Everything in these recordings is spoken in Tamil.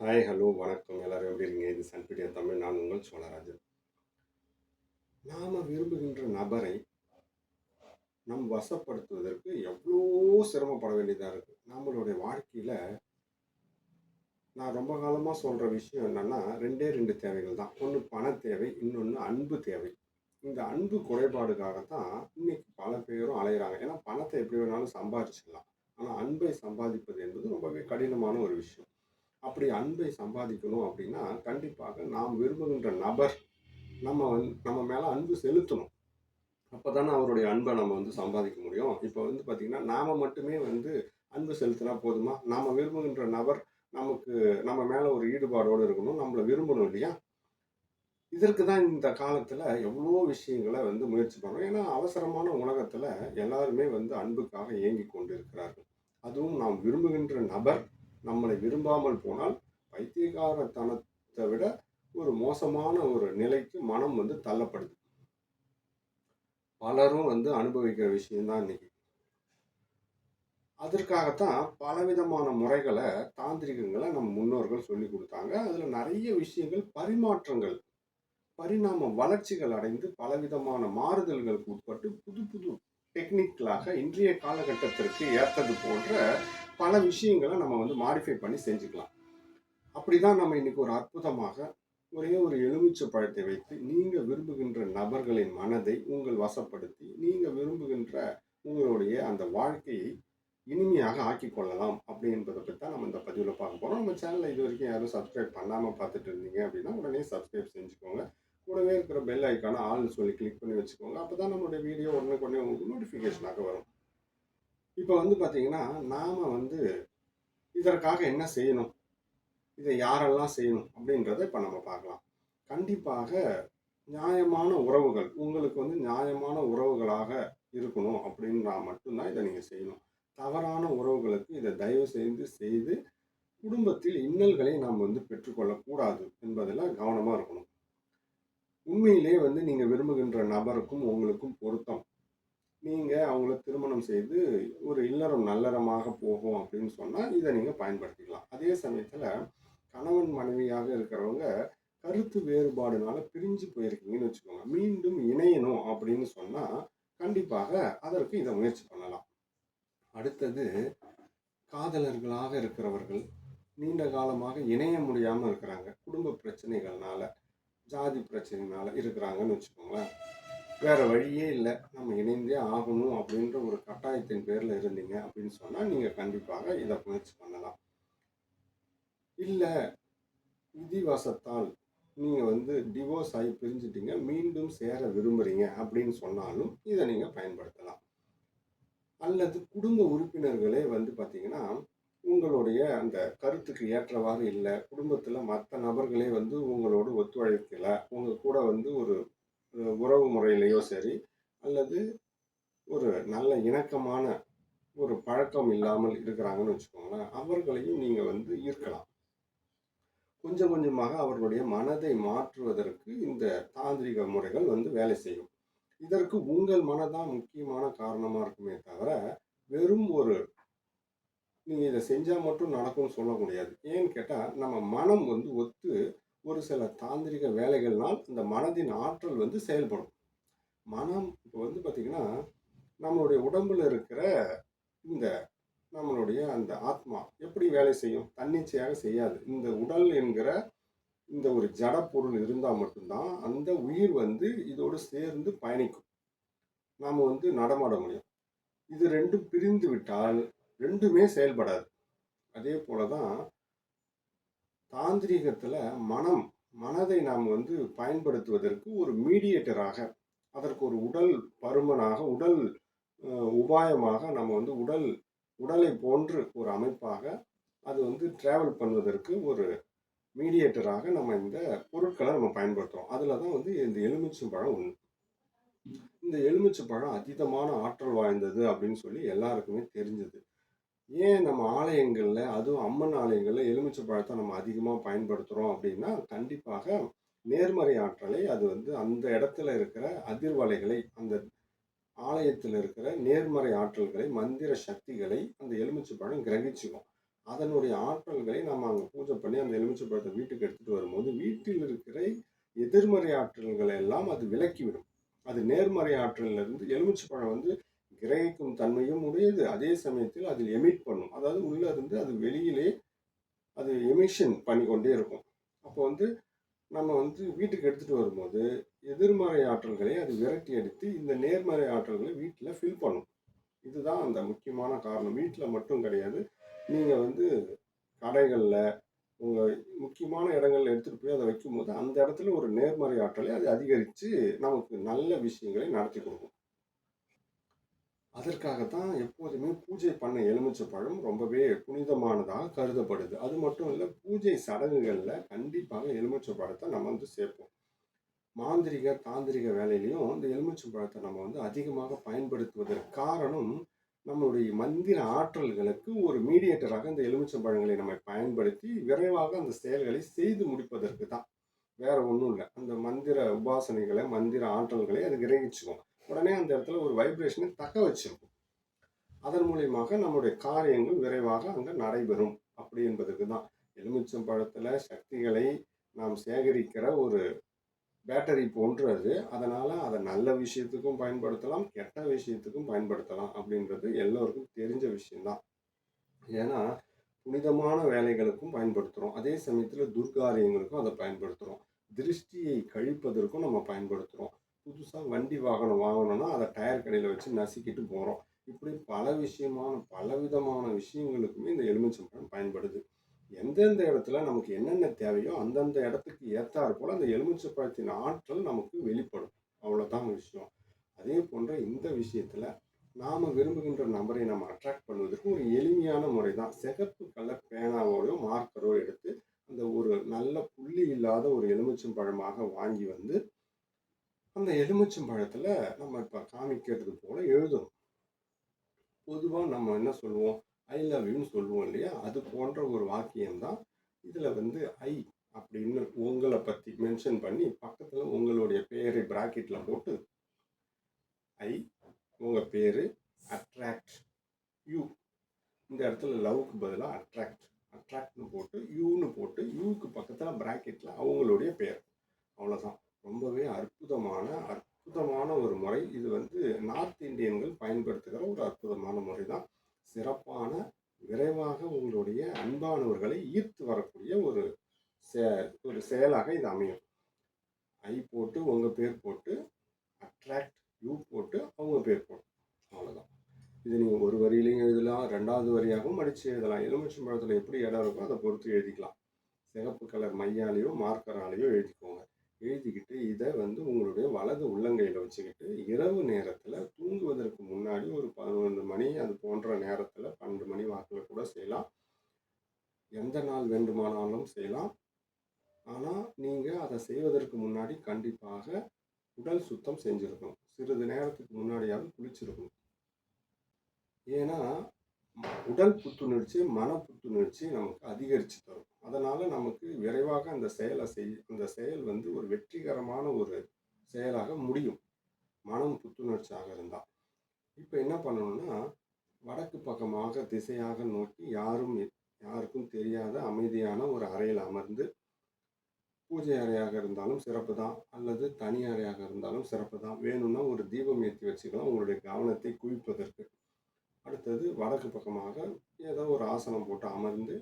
ஹாய், ஹலோ, வணக்கம். எல்லாரும் எப்படி இருக்கீங்க? இது சன்பிடியா தமிழ். நான் உங்கள் சோழராஜன். நாம் விரும்புகின்ற நபரை நம் வசப்படுத்துவதற்கு எவ்வளோ சிரமப்பட வேண்டியதாக இருக்குது நம்மளுடைய வாழ்க்கையில் நான் ரொம்ப காலமாக சொல்கிற விஷயம் என்னன்னா, 2டே 2 தேவைகள் தான். ஒன்று பண தேவை, இன்னொன்று அன்பு தேவை. இந்த அன்பு குறைபாடுக்காக தான் இன்னைக்கு பல பேரும் அலையிறாங்க ஏன்னா பணத்தை எப்படி வேணாலும் சம்பாதிச்சிடலாம் ஆனால் அன்பை சம்பாதிப்பது என்பது ரொம்பவே கடினமான ஒரு விஷயம். அப்படி அன்பை சம்பாதிக்கணும் அப்படின்னா, கண்டிப்பாக நாம் விரும்புகின்ற நபர் நம்ம வந்து நம்ம மேலே அன்பு செலுத்தணும். அப்பதானே அவருடைய அன்பை நம்ம வந்து சம்பாதிக்க முடியும். இப்போ வந்து பார்த்திங்கன்னா நாம் மட்டுமே வந்து அன்பு செலுத்தினா போதுமா? நாம் விரும்புகின்ற நபர் நமக்கு நம்ம மேலே ஒரு ஈடுபாடோடு இருக்கணும். நம்மளை விரும்பணும் இல்லையா? இதற்கு தான் இந்த காலத்தில் எவ்வளோ விஷயங்களை வந்து முயற்சி பண்ணுறோம் ஏன்னா அவசரமான உலகத்தில் எல்லாருமே வந்து அன்புக்காக ஏங்கி கொண்டு இருக்கிறார்கள் அதுவும் நாம் விரும்புகின்ற நபர் நம்மளை விரும்பாமல் போனால், பைத்தியகாரத்தனத்தை விட ஒரு மோசமான ஒரு நிலைக்கு மனம் வந்து தள்ளப்படுது. பலரும் வந்து அனுபவிக்கிற விஷயம்தான் இன்னைக்கு. அதற்காகத்தான் பலவிதமான முறைகளை தாந்திரிகங்களை நம் முன்னோர்கள் சொல்லி கொடுத்தாங்க அதுல நிறைய விஷயங்கள் பரிமாற்றங்கள், பரிணாம வளர்ச்சிகள் அடைந்து பலவிதமான மாறுதல்களுக்கு உட்பட்டு புது புது டெக்னிக்கலாக இன்றைய காலகட்டத்திற்கு ஏற்றது போன்ற பல விஷயங்கள நம்ம வந்து மாடிஃபை பண்ணி செஞ்சுக்கலாம். அப்படிதான் நம்ம இன்றைக்கி ஒரு அற்புதமாக ஒரே ஒரு எலுமிச்சை பழத்தை வைத்து, நீங்கள் விரும்புகின்ற நபர்களின் மனதை உங்கள் வசப்படுத்தி, நீங்கள் விரும்புகின்ற உங்களுடைய அந்த வாழ்க்கையை இனிமையாக ஆக்கி கொள்ளலாம். அப்படி பற்றி தான் நம்ம இந்த பதிவில் பார்க்க போகிறோம் நம்ம சேனலில் இது வரைக்கும் யாரும் சப்ஸ்கிரைப் பண்ணாமல் பார்த்துட்டு இருந்தீங்க அப்படின்னா, உடனே சப்ஸ்கிரைப் செஞ்சுக்கோங்க. கூடவே இருக்கிற பெல் ஐக்கான ஆள்னு சொல்லி கிளிக் பண்ணி வச்சுக்கோங்க. அப்போ தான் நம்மளுடைய வீடியோ உடனுக்குடனே உங்களுக்கு நோட்டிஃபிகேஷனாக வரும். இப்போ வந்து பார்த்தீங்கன்னா, நாம் வந்து இதற்காக என்ன செய்யணும்? இதை யாரெல்லாம் செய்யணும்? அப்படின்றத இப்போ நம்ம பார்க்கலாம். கண்டிப்பாக நியாயமான உறவுகள், உங்களுக்கு வந்து நியாயமான உறவுகளாக இருக்கணும் அப்படின்னா மட்டும்தான் இதை நீங்கள் செய்யணும். தவறான உறவுகளுக்கு இதை தயவு செய்து செய்து குடும்பத்தில் இன்னல்களை நாம் வந்து பெற்றுக்கொள்ளக்கூடாது என்பதில் கவனமாக இருக்கணும். உண்மையிலேயே வந்து நீங்கள் விரும்புகின்ற நபருக்கும் உங்களுக்கும் பொருத்தம். நீங்கள் அவங்கள திருமணம் செய்து ஒரு இல்லறம் நல்லறமாக போகும் அப்படின்னு சொன்னால் இதை நீங்கள் பயன்படுத்திக்கலாம். அதே சமயத்தில் கணவன் மனைவியாக இருக்கிறவங்க கருத்து வேறுபாடுனால பிரிஞ்சு போயிருக்கீங்கன்னு வச்சுக்கோங்க. மீண்டும் இணையணும் அப்படின்னு சொன்னால் கண்டிப்பாக அதற்கு இதை முயற்சி பண்ணலாம். அடுத்தது காதலர்களாக இருக்கிறவர்கள் நீண்ட காலமாக இணைய முடியாமல் இருக்கிறாங்க. குடும்ப பிரச்சனைகள்னால, ஜாதி பிரச்சனைனால இருக்கிறாங்கன்னு வச்சுக்கோங்களேன். வேற வழியே இல்லை நம்ம இணைந்தே ஆகணும் அப்படின்ற ஒரு கட்டாயத்தின் பேரில் இருந்தீங்க அப்படின்னு சொன்னால் நீங்கள் கண்டிப்பாக இதை முயற்சி பண்ணலாம். இல்லை விதிவசத்தால் நீங்கள் வந்து டிவோர்ஸ் ஆகி பிரிஞ்சுட்டீங்க. மீண்டும் சேர விரும்புகிறீங்க அப்படின்னு சொன்னாலும், இதை நீங்கள் பயன்படுத்தலாம். அல்லது குடும்ப உறுப்பினர்களே வந்து பார்த்தீங்கன்னா, உங்களுடைய அந்த கருத்துக்கு ஏற்றவாறு இல்லை குடும்பத்தில் மற்ற நபர்களே வந்து உங்களோடு ஒத்துழைக்கல. உங்கள் கூட வந்து ஒரு உறவு முறையிலையோ சரி, அல்லது ஒரு நல்ல இணக்கமான ஒரு பழக்கம் இல்லாமல் இருக்கிறாங்கன்னு வச்சுக்கோங்களேன். அவர்களையும் நீங்கள் வந்து ஈர்க்கலாம். கொஞ்சம் கொஞ்சமாக அவர்களுடைய மனதை மாற்றுவதற்கு இந்த தாந்திரிக முறைகள் வந்து வேலை செய்யும். இதற்கு உங்கள் மனதான் முக்கியமான காரணமாக இருக்குமே தவிர, வெறும் ஒரு நீங்கள் இதை செஞ்சால் மட்டும் நடக்கும்னு சொல்ல முடியாது. ஏன்னு கேட்டால் நம்ம மனம் வந்து ஒத்து ஒரு சில தாந்திரிக வேலைகள்னால் இந்த மனதின் ஆற்றல் வந்து செயல்படும். மனம் இப்போ வந்து பார்த்தீங்கன்னா, நம்மளுடைய உடம்பில் இருக்கிற இந்த நம்மளுடைய அந்த ஆத்மா எப்படி வேலை செய்யும்? தன்னிச்சையாக செய்யாது. இந்த உடல் என்கிற இந்த ஒரு ஜட பொருள் இருந்தால் மட்டும்தான் அந்த உயிர் வந்து இதோடு சேர்ந்து பயணிக்கும். நாம் வந்து நடமாட முடியும். இது ரெண்டும் பிரிந்து விட்டால் ரெண்டுமே செயல்படாது. அதே போல தான் தாந்திரீகத்துல மனம், மனதை நாம் வந்து பயன்படுத்துவதற்கு ஒரு மீடியேட்டராக, அதற்கு ஒரு உடல் பருமனாக, உடல் உபாயமாக நம்ம வந்து உடல் உடலை போன்று ஒரு அமைப்பாக, அது வந்து டிராவல் பண்ணுவதற்கு ஒரு மீடியேட்டராக நம்ம இந்த பொருட்களை நம்ம பயன்படுத்துறோம். அதில் தான் வந்து இந்த எலுமிச்சம்பழம் ஒன்று இந்த எலுமிச்சம்பழம் அதீதமான ஆற்றல் வாய்ந்தது அப்படின்னு சொல்லி எல்லாருக்குமே தெரிஞ்சது. ஏன் நம்ம ஆலயங்களில் அதுவும் அம்மன் ஆலயங்களில் எலுமிச்சை பழத்தை நம்ம அதிகமாக பயன்படுத்துகிறோம் அப்படின்னா, கண்டிப்பாக நேர்மறை ஆற்றலை அது வந்து அந்த இடத்துல இருக்கிற அதிர்வலைகளை, அந்த ஆலயத்தில் இருக்கிற நேர்மறை ஆற்றல்களை, மந்திர சக்திகளை அந்த எலுமிச்சை பழம் கிரகிச்சுக்கும். அதனுடைய ஆற்றல்களை நம்ம அங்கே பூஜை பண்ணி அந்த எலுமிச்சை பழத்தை வீட்டுக்கு எடுத்துகிட்டு வரும்போது, வீட்டில் இருக்கிற எதிர்மறை ஆற்றல்களை எல்லாம் அது விலக்கிவிடும். அது நேர்மறை ஆற்றலிருந்து எலுமிச்சை பழம் வந்து கிரகிக்கும் தன்மையும் உடையது. அதே சமயத்தில் அதில் எமிட் பண்ணும். அதாவது உள்ளே இருந்து அது வெளியிலே அது எமிஷன் பண்ணிக்கொண்டே இருக்கும். அப்போ வந்து நம்ம வந்து வீட்டுக்கு எடுத்துகிட்டு வரும்போது, எதிர்மறை ஆற்றல்களை அது விரட்டி அடித்து, இந்த நேர்மறை ஆற்றல்களை வீட்டில் ஃபில் பண்ணும். இதுதான் அந்த முக்கியமான காரணம். வீட்டில் மட்டும் கிடையாது. நீங்கள் வந்து கடைகளில் உங்கள் முக்கியமான இடங்களில் எடுத்துகிட்டு போய் அதை வைக்கும்போது, அந்த இடத்துல ஒரு நேர்மறை ஆற்றலை அது அதிகரித்து நமக்கு நல்ல விஷயங்களை நடத்தி கொடுக்கும். அதற்காக தான் எப்போதுமே பூஜை பண்ண எலுமிச்சை பழம் ரொம்பவே புனிதமானதாக கருதப்படுது. அது மட்டும் இல்லை பூஜை சடங்குகளில் கண்டிப்பாக எலுமிச்சை பழத்தை நம்ம வந்து சேர்ப்போம். மாந்திரீக, தாந்திரிக வேலையிலையும் இந்த எலுமிச்சை பழத்தை நம்ம வந்து அதிகமாக பயன்படுத்துவதற்கு காரணம், நம்மளுடைய மந்திர ஆற்றல்களுக்கு ஒரு மீடியேட்டராக இந்த எலுமிச்சை பழங்களை நம்ம பயன்படுத்தி, விரைவாக அந்த செயல்களை செய்து முடிப்பதற்கு தான். வேற ஒன்றும் இல்லை அந்த மந்திர உபாசனைகளை மந்திர ஆற்றல்களை அது கிரகிச்சுக்கும். உடனே அந்த இடத்துல ஒரு வைப்ரேஷனை தக்க வச்சிருக்கும். அதன் மூலியமாக நம்முடைய காரியங்கள் விரைவாக அங்கே நடைபெறும். அப்படி என்பதற்கு தான். எலுமிச்சம் பழத்தில் சக்திகளை நாம் சேகரிக்கிற ஒரு பேட்டரி போன்று அது. அதை நல்ல விஷயத்துக்கும் பயன்படுத்தலாம், கெட்ட விஷயத்துக்கும் பயன்படுத்தலாம் அப்படின்றது எல்லோருக்கும் தெரிஞ்ச விஷயம் தான். ஏன்னா, புனிதமான வேலைகளுக்கும் பயன்படுத்துகிறோம் அதே சமயத்தில் துர்காரியங்களுக்கும் அதை பயன்படுத்துகிறோம் திருஷ்டியை கழிப்பதற்கும் நம்ம பயன்படுத்துகிறோம் புதுசாக வண்டி வாகனம் வாங்கணும்னா, அதை டயர் கடையில் வச்சு நசுக்கிட்டு போகிறோம் இப்படி பல விஷயமான பல விதமான விஷயங்களுக்குமே இந்த எலுமிச்சம்பழம் பயன்படுது. எந்தெந்த இடத்துல நமக்கு என்னென்ன தேவையோ, அந்தந்த இடத்துக்கு ஏத்தாற்போல அந்த எலுமிச்சை பழத்தின் ஆற்றல் நமக்கு வெளிப்படும். அவ்வளோதான் விஷயம். அதே போன்ற இந்த விஷயத்தில் நாம் விரும்புகின்ற நபரை நம்ம அட்ராக்ட் பண்ணுவதற்கு ஒரு எளிமையான முறை தான். சிகப்பு கலர் பேனாவோடயோ, மார்க்கரோ எடுத்து, அந்த ஒரு நல்ல புள்ளி இல்லாத ஒரு எலுமிச்சம்பழமாக வாங்கி வந்து, அந்த எலுமிச்சம் பழத்தில் நம்ம இப்போ காமிக்கிறது போல எழுதணும். பொதுவாக நம்ம என்ன சொல்லுவோம்? ஐ லவ் யூன்னு சொல்லுவோம் இல்லையா? அது போன்ற ஒரு வாக்கியம்தான் இதில் வந்து ஐ அப்படின்னு உங்களை பற்றி மென்ஷன் பண்ணி, பக்கத்தில் உங்களுடைய பேரை ப்ராக்கெட்டில் போட்டு, ஐ உங்கள் பேர் அட்ராக்ட் யூ. இந்த இடத்துல லவ்க்கு பதிலாக அட்ராக்ட். அட்ராக்ட்னு போட்டு, யூன்னு போட்டு, யூக்கு பக்கத்தில் ப்ராக்கெட்டில் அவங்களுடைய பேர் அவ்வளோதான். ரொம்பவே அற்புதமான, அற்புதமான ஒரு முறை. இது வந்து நார்த் இந்தியன்கள் பயன்படுத்துகிற ஒரு அற்புதமான முறை தான். சிறப்பான, விரைவாக உங்களுடைய அன்பானவர்களை ஈர்த்து வரக்கூடிய ஒரு செ ஒரு செயலாக இது அமையும். ஐ போட்டு, உங்கள் பேர் போட்டு, அட்ராக்ட் யூ போட்டு, அவங்க பேர் போட்டு. அவ்வளோதான். இது நீங்கள் ஒரு வரியிலையும் எழுதலாம், ரெண்டாவது வரியாகவும் அடித்து எழுதலாம். எலுமிச்சம் பழத்தில் எப்படி இடம் இருக்கோ அதை பொறுத்து எழுதிக்கலாம். சிகப்பு கலர் மையாலேயோ மார்க்கராலேயோ எழுதிக்கோங்க. எழுதிக்கிட்டு, இதை வந்து உங்களுடைய வலது உள்ளங்கையில் வச்சுக்கிட்டு, இரவு நேரத்தில் தூங்குவதற்கு முன்னாடி ஒரு 11 மணி அது போன்ற நேரத்தில் பன்னெண்டு மணி வாக்கில் கூட செய்யலாம். எந்த நாள் வேண்டுமானாலும் செய்யலாம். ஆனால் நீங்கள் அதை செய்வதற்கு முன்னாடி கண்டிப்பாக உடல் சுத்தம் செஞ்சுருக்கணும் சிறிது நேரத்துக்கு முன்னாடியாவது குளிச்சிருக்கணும். ஏன்னா, உடல் புத்துணர்ச்சி, மன புத்துணர்ச்சி நமக்கு அதிகரித்து தரும். அதனால் நமக்கு விரைவாக அந்த செயலை செய் அந்த செயல் வந்து ஒரு வெற்றிகரமான ஒரு செயலாக முடியும். மனம் புத்துணர்ச்சியாக இருந்தால் இப்போ என்ன பண்ணணும்னா, வடக்கு பக்கமாக திசையாக நோக்கி யாரும் யாருக்கும் தெரியாத அமைதியான ஒரு அறையில் அமர்ந்து, பூஜை அறையாக இருந்தாலும் சிறப்பு தான். அல்லது தனி அறையாக இருந்தாலும் சிறப்பு தான். வேணும்னா ஒரு தீபம் ஏற்றி வச்சுக்கலாம், உங்களுடைய கவனத்தை குவிப்பதற்கு. அடுத்தது வடக்கு பக்கமாக ஏதோ ஒரு ஆசனம் போட்டு அமர்ந்து,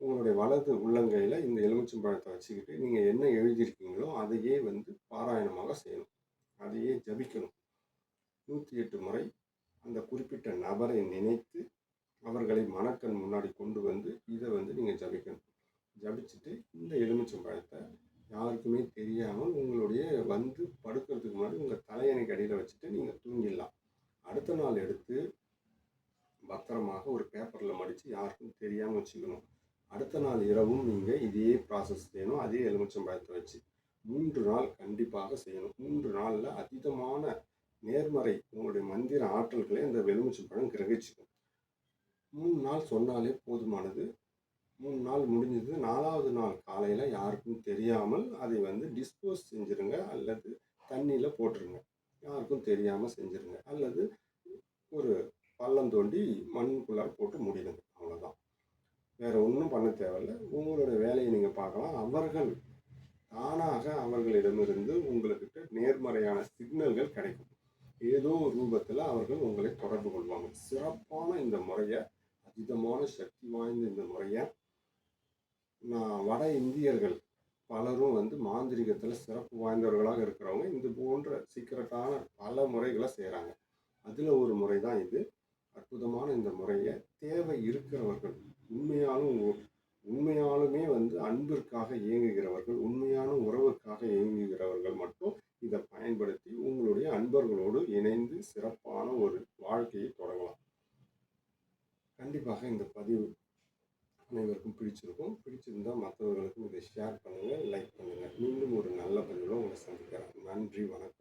உங்களுடைய வலது உள்ளங்கையில் இந்த எலுமிச்சம்பழத்தை வச்சுக்கிட்டு, நீங்கள் என்ன எழுதியிருக்கீங்களோ, அதையே வந்து பாராயணமாக செய்யணும். அதையே ஜபிக்கணும். 108 முறை அந்த குறிப்பிட்ட நபரை நினைத்து, அவர்களை மணக்கண் முன்னாடி கொண்டு வந்து, இதை வந்து நீங்கள் ஜபிக்கணும். ஜபிச்சுட்டு, இந்த எலுமிச்சம்பழத்தை யாருக்குமே தெரியாமல் உங்களுடைய வந்து படுக்கிறதுக்கு முன்னாடி உங்கள் தலையணைக்கு அடியில் வச்சுட்டு நீங்கள் தூங்கிடலாம். அடுத்த நாள் எடுத்து, பத்திரமாக ஒரு பேப்பரில் மடித்து யாருக்கும் தெரியாமல் வச்சுக்கணும். அடுத்த நாள் இரவும் நீங்கள் இதே ப்ராசஸ் செய்யணும். அதே எலுமிச்சம்பழத்தை வச்சு. மூன்று நாள் கண்டிப்பாக செய்யணும். மூன்று நாளில் அதீதமான நேர்மறை உங்களுடைய மந்திர ஆற்றல்களை அந்த எலுமிச்சம் பழம் கிரகிச்சுக்கும். மூணு நாள் சொன்னாலே போதுமானது. மூணு நாள் முடிஞ்சது. நாலாவது நாள் காலையில் யாருக்கும் தெரியாமல் அதை வந்து டிஸ்போஸ் செஞ்சுருங்க. அல்லது தண்ணியில் போட்டுருங்க. யாருக்கும் தெரியாமல் செஞ்சுருங்க. அல்லது ஒரு பள்ளம் தோண்டி மண்ணுக்குள்ளார போட்டு முடிடுங்க அவ்வளோதான். வேறு ஒன்றும் பண்ண தேவையில்ல. உங்களுடைய வேலையை நீங்கள் பார்க்கலாம். அவர்கள் தானாக அவர்களிடமிருந்து உங்களுக்கிட்ட நேர்மறையான சிக்னல்கள் கிடைக்கும். ஏதோ ஒரு அவர்கள் உங்களை தொடர்பு கொள்வாங்க. சிறப்பான இந்த முறையை அதீதமான சக்தி வாய்ந்த இந்த முறையை நான் வட இந்தியர்கள் பலரும் வந்து மாந்திரிகத்தில் சிறப்பு வாய்ந்தவர்களாக இருக்கிறவங்க, இது போன்ற சீக்கிரட்டான பல முறைகளை செய்கிறாங்க அதில் ஒரு முறை தான் இது. அற்புதமான இந்த முறையை தேவை இருக்கிறவர்கள், உண்மையாலும் உண்மையாலுமே வந்து அன்பிற்காக இயங்குகிறவர்கள், உண்மையான உறவுக்காக இயங்குகிறவர்கள் மட்டும் இதை பயன்படுத்தி உங்களுடைய அன்பர்களோடு இணைந்து சிறப்பான ஒரு வாழ்க்கையை தொடங்கலாம். கண்டிப்பாக இந்த பதிவு அனைவருக்கும் பிடிச்சிருக்கும். பிடிச்சிருந்தா மற்றவர்களுக்கும் இதை ஷேர் பண்ணுங்கள் லைக் பண்ணுங்கள் மீண்டும் ஒரு நல்ல பதிவில் உங்களை சந்திக்கிறேன். நன்றி, வணக்கம்.